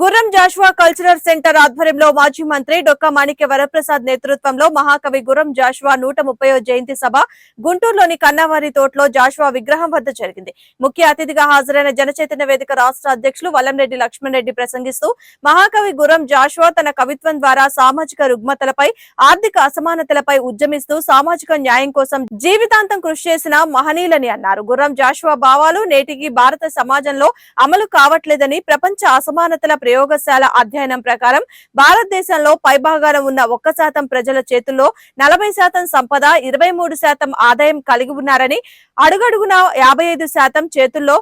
Gurram Jashuva cultural centre ఆధ్వర్యంలో మాజీ మంత్రి డొక్కా మాణిక్య వరప్రసాద్ నేతృత్వంలో మహాకవి గుర్రం జాషువా నూట ముప్పై జయంతి సభ గుంటూరులోని కన్నావారి తోటలో జాషువా విగ్రహం వద్ద జరిగింది. ముఖ్య అతిథిగా హాజరైన జనచైతన్య వేదిక రాష్ట్ర అధ్యక్షులు వల్లంరెడ్డి లక్ష్మణ్ రెడ్డి ప్రసంగిస్తూ మహాకవి గుర్రం జాషువా తన కవిత్వం ద్వారా సామాజిక రుగ్మతలపై ఆర్థిక అసమానతలపై ఉద్యమిస్తూ సామాజిక న్యాయం కోసం జీవితాంతం కృషి చేసిన మహనీయులని అన్నారు. గుర్రం జాషువా భావాలు నేటికి భారత సమాజంలో అమలు కావట్లేదని ప్రపంచ అసమానతల ప్రయోగశాల అధ్యయనం ప్రకారం భారతదేశంలో పైభాగాన ఉన్న ఒక్క శాతం ప్రజల చేతుల్లో నలభై శాతం సంపద ఇరవై మూడు శాతం ఆదాయం కలిగి ఉన్నారని అడుగడుగున యాభై ఐదు శాతం చేతుల్లో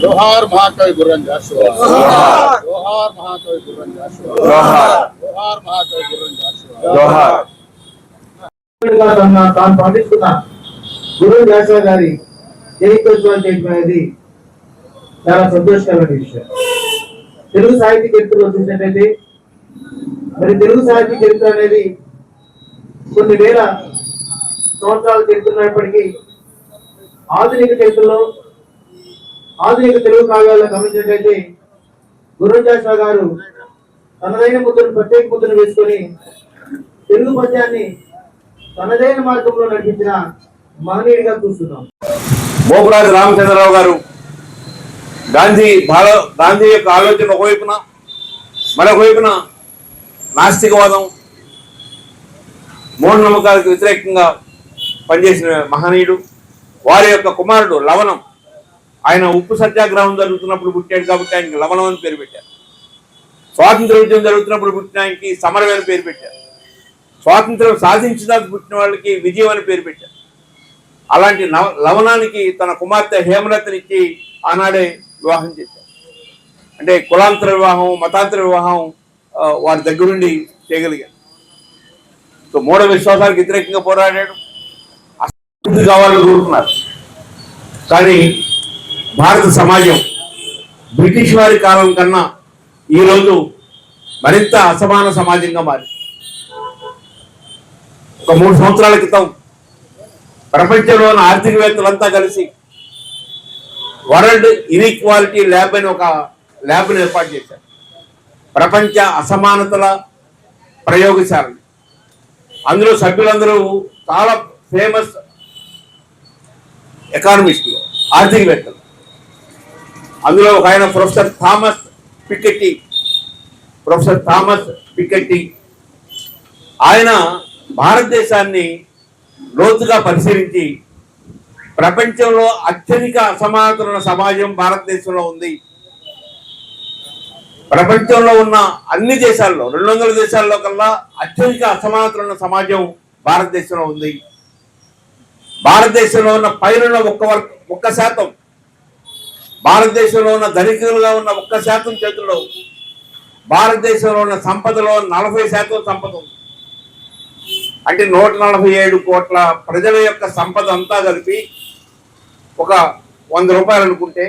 జోహార్ మహాకవి గుర్రం జాషువా. జోహార్. మహాకవి గుర్రం జాషువా. జోహార్ తన తాను పాటిస్తున్న గురు వ్యాస గారి జయంతోత్సవం చేయడం అనేది చాలా సంతోషకరమైన విషయం. తెలుగు సాహిత్య చరిత్రలో చూసినట్లయితే మరి తెలుగు సాహిత్య చరిత్ర అనేది కొన్ని వేల సంవత్సరాలు చెప్తున్నప్పటికీ ఆధునిక చరిత్రలో ఆధునిక తెలుగు కావ్యాల్లో గమనించినట్లయితే గురుజాషా గారు తనదైన ముద్రను ప్రత్యేక ముద్రను వేసుకొని తెలుగు పద్యాన్ని తనదైన మార్గంలో నడిపించిన మహనీయుడిగా చూస్తున్నాం మోపురాజు రామచంద్రరావు గారు గాంధీ భారత గాంధీ యొక్క ఆలోచన ఒకవైపున మరొక వైపున నాస్తికవాదం మూఢనమ్మకాలకు వ్యతిరేకంగా పనిచేసిన మహనీయుడు వారి యొక్క కుమారుడు లవణం. ఆయన ఉప్పు సత్యాగ్రహం జరుగుతున్నప్పుడు పుట్టాడు కాబట్టి ఆయనకి లవణం అని పేరు పెట్టారు. స్వాతంత్ర ఉద్యమం జరుగుతున్నప్పుడు పుట్టిన ఆయనకి అని పేరు పెట్టారు. స్వాతంత్రం సాధించడానికి పుట్టిన వాళ్ళకి విజయం అని పేరు పెట్టారు. అలాంటి లవణానికి తన కుమార్తె హేమలతనిచ్చి ఆనాడే వివాహం చేశారు. అంటే కులాంతర వివాహం మతాంతర వివాహం వారి దగ్గరుండి చేయగలిగారు. సో మూఢ విశ్వాసాలకు వ్యతిరేకంగా పోరాడాడు. అభివృద్ధి కావాలని కోరుకున్నారు. కానీ భారత సమాజం బ్రిటిష్ వారి కాలం కన్నా ఈరోజు మరింత అసమాన సమాజంగా మారింది ఒక మూడు సంవత్సరాల క్రితం ప్రపంచంలోని ఆర్థికవేత్తలంతా కలిసి వరల్డ్ ఇన్ఈక్వాలిటీ ల్యాబ్ అని ఒక ల్యాబ్ను ఏర్పాటు చేశారు. ప్రపంచ అసమానతల ప్రయోగశాల. అందులో సభ్యులందరూ చాలా ఫేమస్ ఎకానమిస్టులు ఆర్థికవేత్తలు. అందులో ఒక ఆయన professor Thomas Piketty professor Thomas Piketty ఆయన భారతదేశాన్ని లోతుగా పరిశీలించి ప్రపంచంలో అత్యధిక అసమానతలున్న సమాజం భారతదేశంలో ఉంది. ప్రపంచంలో ఉన్న అన్ని దేశాల్లో రెండు వందల దేశాల్లో కల్లా అత్యధిక అసమానతలున్న సమాజం భారతదేశంలో ఉంది. భారతదేశంలో ఉన్న పైన ఒక్క ఒక్క శాతం భారతదేశంలో ఉన్న ధనికులుగా ఉన్న ఒక్క శాతం చేతుల్లో భారతదేశంలో ఉన్న సంపదలో నలభై శాతం సంపద ఉంది. అంటే నూట నలభై ఏడు కోట్ల ప్రజల యొక్క సంపద అంతా కలిపి ఒక వంద రూపాయలు అనుకుంటే